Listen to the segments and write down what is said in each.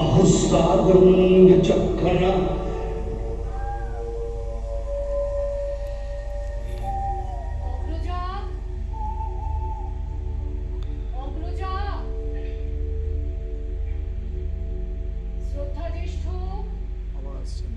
আহস্তাগরণ চক্ষণা শ্রদ্ধা জ্যেষ্ঠ আবার আসছেন।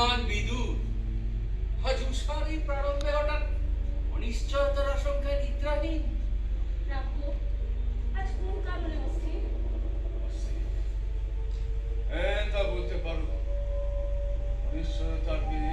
বুদ্ধিমান বিদু আজ প্রারম্ভে হঠাৎ অনিশ্চয়তার আশঙ্কায় নিদ্রাহীন। হ্যাঁ তা বলতে পারো। অনিশ্চয়তার বিদে